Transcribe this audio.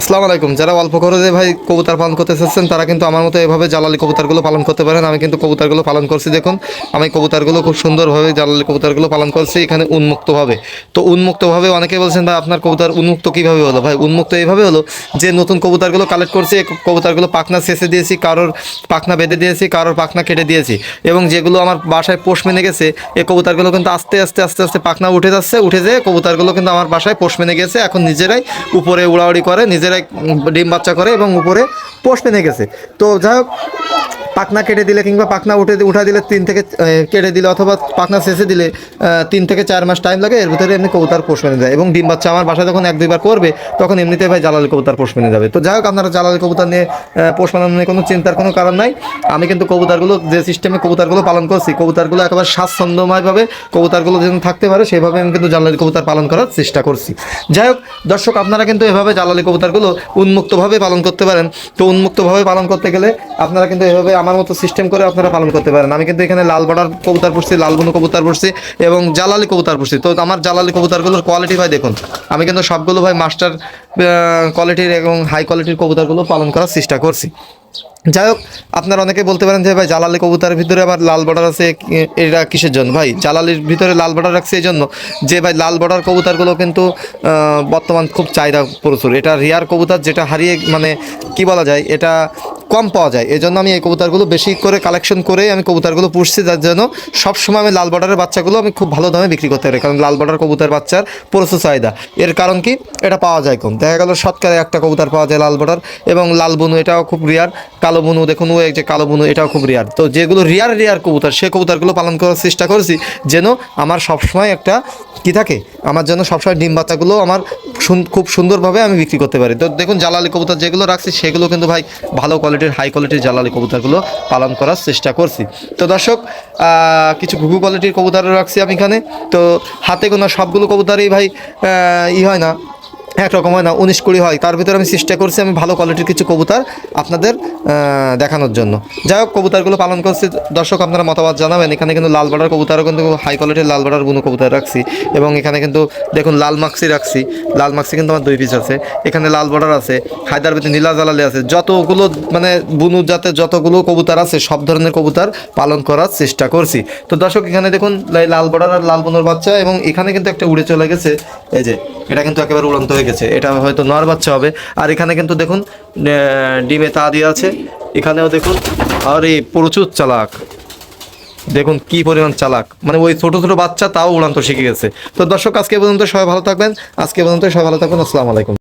আসসালামু আলাইকুম। যারা অল্প খরচে ভাই কবুতর পালন করতে চাচ্ছেন, তারা কিন্তু আমার মতো এভাবে জালালি কবুতরগুলো পালন করতে পারেন। আমি কিন্তু কবুতরগুলো পালন করছি, দেখুন। আমি কবুতরগুলো খুব সুন্দরভাবে জালালি কবুতরগুলো পালন করছি, এখানে উন্মুক্তভাবে। তো উন্মুক্তভাবে অনেকে বলছেন, ভাই, আপনার কবুতর উন্মুক্ত কীভাবে হলো? ভাই, উন্মুক্ত এইভাবে হলো যে নতুন কবুতরগুলো কালেক্ট করছি কবুতরগুলো পাখনা শেষে দিয়েছি, কারোর পাখনা বেঁধে দিয়েছি, কারোর পাখনা কেটে দিয়েছি। এবং যেগুলো আমার বাসায় পোষ মেনে গেছে এই কবুতরগুলো কিন্তু আস্তে আস্তে আস্তে আস্তে পাখনা উঠে যাচ্ছে, উঠে যেয়ে কবুতরগুলো কিন্তু আমার বাসায় পোষ মেনে গেছে, এখন নিজেরাই উপরে উড়াউড়ি করে নিজেরাই ডিম বাচ্চা করে এবং উপরে পোষ মেনে গেছে। তো যাই হোক পাখনা কেটে দিলে কিংবা পাখনা উঠে উঠা দিলে তিন থেকে কেটে দিলে অথবা পাখনা শেষে দিলে তিন থেকে চার মাস টাইম লাগে, এর ভিতরে এমনি কবুতার পোষ মেনে যায়। এবং ডিম বাচ্চা আমার বাসায় যখন এক দুইবার করবে, তখন এমনিতে ভাই জালালি কবুতার পোষ মেনে যাবে। তো যাই হোক আপনারা জালালি কবুতর নিয়ে পোষ মানানো নিয়ে কোনো চিন্তার কোনো কারণ নাই। আমি কিন্তু কবুতারগুলো, যে সিস্টেমে কবুতারগুলো পালন করছি, কবুতারগুলো একেবারে স্বাচ্ছন্দ্যময়ভাবে কবুতারগুলো যেন থাকতে পারে, সেভাবে আমি কিন্তু জালালি কবুতর পালন করার চেষ্টা করছি। যাই হোক দর্শক, আপনারা কিন্তু এভাবে জালালি কবুতরগুলো উন্মুক্তভাবে পালন করতে পারেন। তো উন্মুক্তভাবে পালন করতে গেলে আপনারা কিন্তু এভাবে আমার মতো সিস্টেম করে আপনারা পালন করতে পারেন। আমি কিন্তু এখানে লাল বর্ডার কবুতর পড়ছি লাল কবুতার কবুতর পড়ছি এবং জালালি কবুতর পড়ছি তো আমার জালালি কবুতারগুলোর কোয়ালিটি ভাই দেখুন। আমি কিন্তু সবগুলো ভাই মাস্টার কোয়ালিটির এবং হাই কোয়ালিটির কবুতারগুলো পালন করার চেষ্টা করছি। যাই হোক, আপনারা অনেকে বলতে পারেন যে, ভাই, জালালি কবুতরের ভিতরে আবার লাল বর্ডার আছে এটা কিসের জন্য? ভাই, জালালির ভিতরে লাল বর্ডার রাখছে এই জন্য যে, ভাই, লাল বর্ডার কবুতরগুলো কিন্তু বর্তমান খুব চাহিদা প্রচুর। এটা রিয়ার কবুতর যেটা হারিয়ে মানে কি বলা যায়, এটা কম পাওয়া যায়। এই জন্য আমি এই কবুতরগুলো বেশি করে কালেকশন করে আমি কবুতরগুলো পুষছি, যার জন্য সবসময় আমি লাল বর্ডারের বাচ্চাগুলো আমি খুব ভালো দামে বিক্রি করতে পারি, কারণ লাল বর্ডার কবুতর বাচ্চার প্রচুর চাহিদা। এর কারণ কি? এটা পাওয়া যায় কম দেখা গেল শতকরা একটা কবুতর পাওয়া যায় লাল বর্ডার এবং লাল বনু, এটাও খুব রিয়ার কালো বনু দেখুন এই যে কালো বনু, এটাও খুব রিয়ার তো যেগুলো রিয়ার রিয়ার কবুতর, সে কবুতরগুলো পালন করার চেষ্টা করেছি, যেন আমার সবসময় একটা কি থাকে, আমার জন্য সবসময় ডিম বাচ্চাগুলো আমার খুব সুন্দরভাবে আমি বিক্রি করতে পারি। তো দেখুন জালালি কবুতর যেগুলো রাখছি, সেগুলো কিন্তু ভাই ভালো কোয়ালিটির হাই কোয়ালিটির জালালি কবুতরগুলো পালন করার চেষ্টা করছি। তো দর্শক কিছু ঘুঘু কোয়ালিটির কবুতরও রাখছি আমি এখানে। তো হাতে গোনা সবগুলো কবুতরই ভাই ই হয় না একরকম হয় না, উনিশ কুড়ি হয়। তার ভিতরে আমি চেষ্টা করছি আমি ভালো কোয়ালিটির কিছু কবুতর আপনাদের দেখানোর জন্য। যাই হোক, কবুতরগুলো পালন করছি। দর্শক, আপনারা মতামত জানাবেন। এখানে কিন্তু লাল বাটার কবুতরও কিন্তু হাই কোয়ালিটির লাল বাটার বুনো কবুতর রাখছি এবং এখানে কিন্তু দেখুন, লাল মাক্সি রাখছি। লাল মাক্সি কিন্তু আমার দুই পিস আছে। এখানে লাল বর্ডার আছে হায়দ্রাবাদে নীলা জালালি আছে। যতগুলো মানে বুনু জাতের যতগুলো কবুতর আছে, সব ধরনের কবুতর পালন করার চেষ্টা করছি। তো দর্শক, এখানে দেখুন লাল বর্ডার আর লাল বুনোর বাচ্চা এবং এখানে কিন্তু একটা উড়ে চলে গেছে। এই যে, এটা কিন্তু একেবারে উড়ন্ত হয়ে গেছে। এটা হয়তো নর বাচ্চা হবে। আর এখানে কিন্তু দেখুন ডিমে তা দিয়ে আছে। এখানেও দেখুন, আর এই প্রচুর চালাক। দেখুন কি পরিমাণ চালাক। মানে ওই ছোটো ছোটো বাচ্চা তাও উড়ান্ত শিখে গেছে। তো দর্শক, আজকে পর্যন্ত সবাই ভালো থাকবেন। আজকে পর্যন্ত সবাই ভালো থাকবেন আসসালামু আলাইকুম।